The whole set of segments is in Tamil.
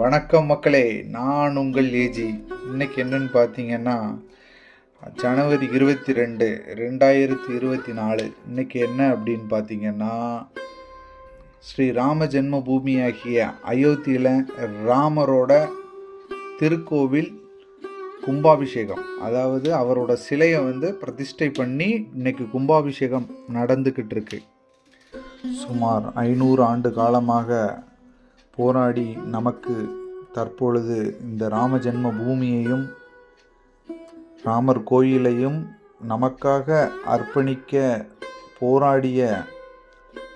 வணக்கம் மக்களே நான் உங்கள் ஏஜி. இன்னைக்கு என்னன்னு பார்த்தீங்கன்னா ஜனவரி இருபத்தி ரெண்டு ரெண்டாயிரத்தி இருபத்தி நாலு. இன்னைக்கு என்ன அப்படின்னு பார்த்தீங்கன்னா ஸ்ரீ ராம ஜென்ம பூமியாகிய அயோத்தியில் ராமரோட திருக்கோவில் கும்பாபிஷேகம். அதாவது அவரோட சிலையை வந்து பிரதிஷ்டை பண்ணி இன்னைக்கு கும்பாபிஷேகம் நடந்துக்கிட்டு இருக்கு. சுமார் ஐநூறு ஆண்டு காலமாக போராடி நமக்கு தற்பொழுது இந்த ராம ஜென்ம பூமியையும் ராமர் கோயிலையும் நமக்காக அர்ப்பணிக்க போராடிய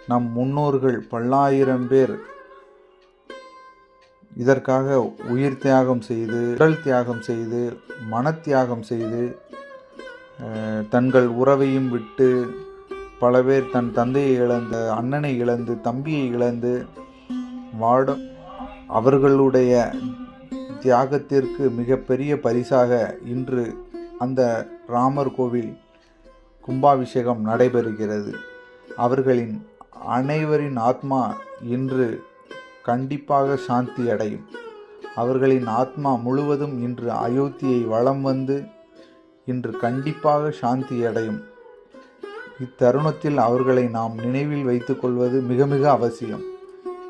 நம் முன்னோர்கள் பல்லாயிரம் பேர் இதற்காக உயிர் தியாகம் செய்து உடல் தியாகம் செய்து மனத்தியாகம் செய்து தங்கள் உறவையும் விட்டு பல பேர் தன் தந்தையை இழந்து அண்ணனை இழந்து தம்பியை இழந்து வாடும் அவர்களுடைய தியாகத்திற்கு மிகப்பெரிய பரிசாக இன்று அந்த ராமர் கோவில் கும்பாபிஷேகம் நடைபெறுகிறது. அவர்களின் அனைவரின் ஆத்மா இன்று கண்டிப்பாக சாந்தி அடையும் அவர்களின் ஆத்மா முழுவதும் இன்று அயோத்தியை வலம் வந்து இன்று கண்டிப்பாக சாந்தி அடையும் இத்தருணத்தில் அவர்களை நாம் நினைவில் வைத்துக்கொள்வது மிக மிக அவசியம்.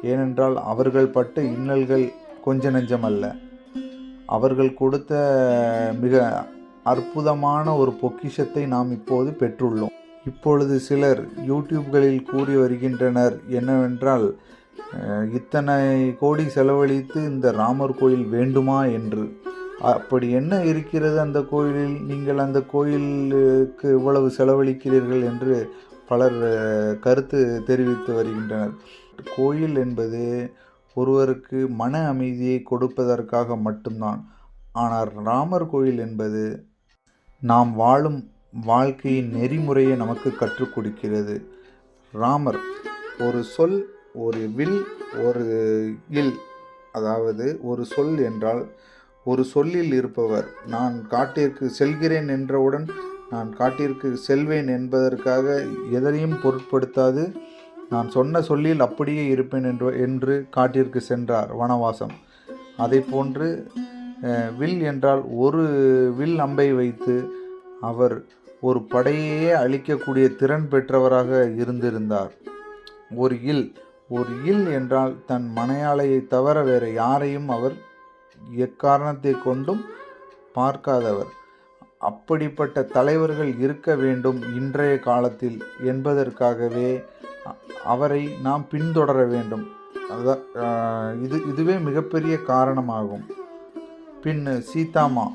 ஏனென்றால் அவர்கள் பட்ட இன்னல்கள் கொஞ்ச நெஞ்சமல்ல. அவர்கள் கொடுத்த மிக அற்புதமான ஒரு பொக்கிஷத்தை நாம் இப்போது பெற்றுள்ளோம். இப்பொழுது சிலர் யூடியூப்களில் கூறி வருகின்றனர் என்னவென்றால் இத்தனை கோடி செலவழித்து இந்த ராமர் கோயில் வேண்டுமா என்று. அப்படி என்ன இருக்கிறது அந்த கோயிலில்? நீங்கள் அந்த கோயிலுக்கு இவ்வளவு செலவழிக்கிறீர்கள் என்று பலர் கருத்து தெரிவித்து வருகின்றனர். கோயில் என்பது ஒருவருக்கு மன அமைதியை கொடுப்பதற்காக மட்டும்தான். ஆனால் ராமர் கோயில் என்பது நாம் வாழும் வாழ்க்கையின் நெறிமுறையை நமக்கு கற்றுக் கொடுக்கிறது. ராமர் ஒரு சொல் ஒரு வில் ஒரு இல் அதாவது ஒரு சொல் என்றால் ஒரு சொல்லில் இருப்பவர். நான் காட்டிற்கு செல்கிறேன் என்றவுடன் நான் காட்டிற்கு செல்வேன் என்பதற்காக எதனையும் பொருட்படுத்தாது. நான் சொன்ன சொல்லில் அப்படியே இருப்பேன் என்று என்று காட்டிற்கு சென்றார் வனவாசம். அதை போன்று வில் என்றால் ஒரு வில் அம்பை வைத்து அவர் ஒரு படையையே அழிக்கக்கூடிய திறன் பெற்றவராக இருந்திருந்தார். ஒரு இல் ஒரு இல் என்றால் தன் மனையாளையை தவிர வேறு யாரையும் அவர் எக்காரணத்தை கொண்டும் பார்க்காதவர். அப்படிப்பட்ட தலைவர்கள் இருக்க வேண்டும் இன்றைய காலத்தில் என்பதற்காகவே அவரை நாம் பின்தொடர வேண்டும். அதான் இது இதுவே மிகப்பெரிய காரணமாகும். பின் சீதாமா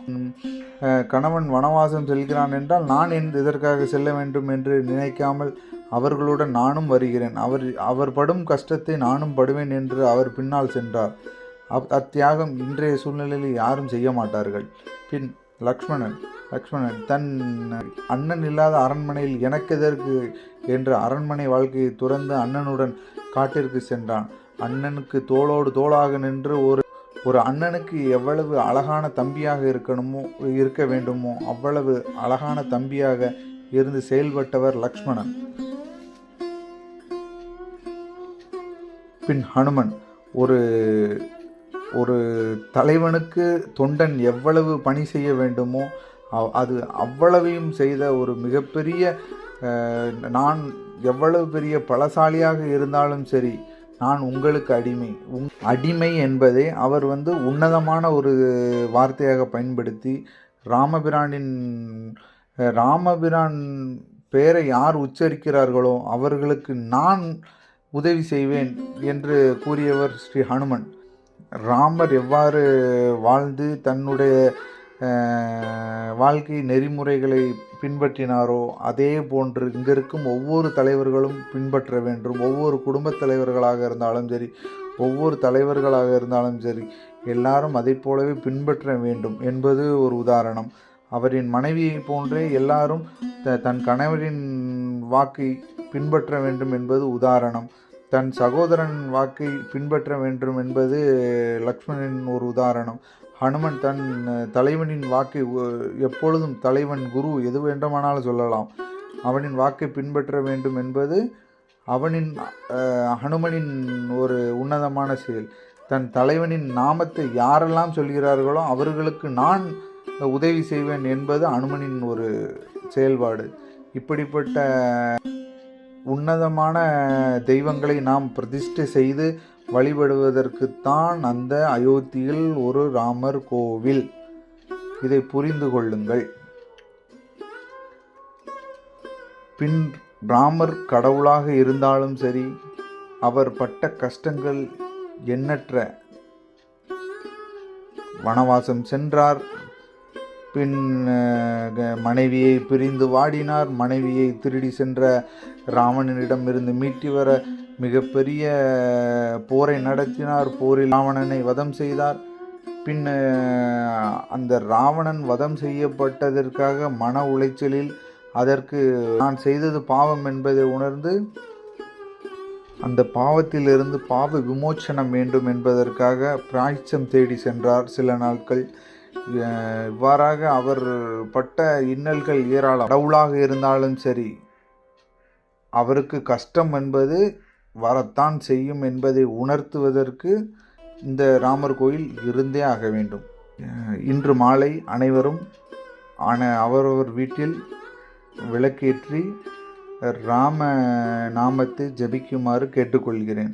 கணவன் வனவாசம் செல்கிறான் என்றால் நான் என் இதற்காக செல்ல வேண்டும் என்று நினைக்காமல் அவர்களுடன் நானும் வருகிறேன். அவர் அவர் படும் கஷ்டத்தை நானும் படுவேன் என்று அவர் பின்னால் சென்றார். அப் அத்தியாகம் இன்றைய சூழ்நிலையில் யாரும் செய்ய மாட்டார்கள். பின் லக்ஷ்மணன் லக்ஷ்மணன் தன் அண்ணன் இல்லாத அரண்மனையில் எனக்கு எதற்கு என்று அரண்மனை வாழ்க்கையை துறந்து அண்ணனுடன் காட்டிற்கு சென்றான். அண்ணனுக்கு தோளோடு தோளாக நின்று ஒரு ஒரு அண்ணனுக்கு எவ்வளவு அழகான தம்பியாக இருக்கணுமோ இருக்க வேண்டுமோ அவ்வளவு அழகான தம்பியாக இருந்து செயல்பட்டவர் லக்ஷ்மணன். பின் ஹனுமன் ஒரு ஒரு தலைவனுக்கு தொண்டன் எவ்வளவு பணி செய்ய வேண்டுமோ அது அவ்வளவையும் செய்த ஒரு மிகப்பெரிய நான் எவ்வளவு பெரிய பலசாலியாக இருந்தாலும் சரி நான் உங்களுக்கு அடிமை. உங் அடிமை என்பதை அவர் வந்து உன்னதமான ஒரு வார்த்தையாக பயன்படுத்தி ராமபிரானின் ராமபிரான் பெயரை யார் உச்சரிக்கிறார்களோ அவர்களுக்கு நான் உதவி செய்வேன் என்று கூறியவர் ஸ்ரீ ஹனுமன். ராமர் எவ்வாறு வாழ்ந்து தன்னுடைய வாழ்க்கை நெறிமுறைகளை பின்பற்றினாரோ அதே போன்று இங்கே இருக்கும் ஒவ்வொரு தலைவர்களும் பின்பற்ற வேண்டும். ஒவ்வொரு குடும்பத் தலைவர்களாக இருந்தாலும் சரி ஒவ்வொரு தலைவர்களாக இருந்தாலும் சரி எல்லாரும் அதைப் போலவே பின்பற்ற வேண்டும் என்பது ஒரு உதாரணம். அவரின் மனைவியை போன்றே எல்லாரும் த- தன் கணவரின் வாக்கை பின்பற்ற வேண்டும் என்பது உதாரணம். தன் சகோதரன் வாக்கை பின்பற்ற வேண்டும் என்பது லக்ஷ்மணனின் ஒரு உதாரணம். ஹனுமன் தன் தலைவனின் வாக்கை ஒ- எப்பொழுதும் தலைவன் குரு எது வேண்டுமானாலும் சொல்லலாம். அவனின் வாக்கை பின்பற்ற வேண்டும் என்பது அவனின் ஹனுமனின் ஒரு உன்னதமான செயல். தன் தலைவனின் நாமத்தை யாரெல்லாம் சொல்கிறார்களோ அவர்களுக்கு நான் உதவி செய்வேன் என்பது அனுமனின் ஒரு செயல்பாடு. இப்படிப்பட்ட உன்னதமான தெய்வங்களை நாம் பிரதிஷ்டை செய்து வழிபடுவதற்குத்தான் அந்த அயோத்தியில் ஒரு ராமர் கோவில். இதை புரிந்து கொள்ளுங்கள். பின் ராமர் கடவுளாக இருந்தாலும் சரி அவர் பட்ட கஷ்டங்கள் எண்ணற்ற. வனவாசம் சென்றார். பின் க- மனைவியை பிரிந்து வாடினார். மனைவியை திருடி சென்ற ராவணனிடமிருந்து மீட்டி வர மிகப்பெரிய போரை நடத்தினார். போரில் ராவணனை வதம் செய்தார். பின் அந்த ராவணன் வதம் செய்யப்பட்டதற்காக மன உளைச்சலில் அதற்கு நான் செய்தது பாவம் என்பதை உணர்ந்து அந்த பாவத்திலிருந்து பாவ விமோச்சனம் வேண்டும் என்பதற்காக பிராய்ச்சம் தேடி சென்றார். சில நாட்கள் இவ்வாறாக அவர் பட்ட இன்னல்கள் ஏராளம். கடவுளாக இருந்தாலும் சரி அவருக்கு கஷ்டம் என்பது வரத்தான் செய்யும் என்பதை உணர்த்துவதற்கு இந்த ராமர் கோயில் இருந்தே ஆக வேண்டும். இன்று மாலை அனைவரும் ஆன அவரவர் வீட்டில் விளக்கேற்றி ராம நாமத்தை ஜபிக்குமாறு கேட்டுக்கொள்கிறேன்.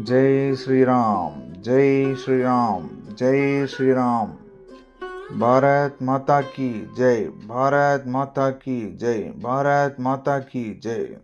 जय श्री राम जय श्री राम जय श्री राम भारत माता की जय, भारत माता की जय, भारत माता की जय।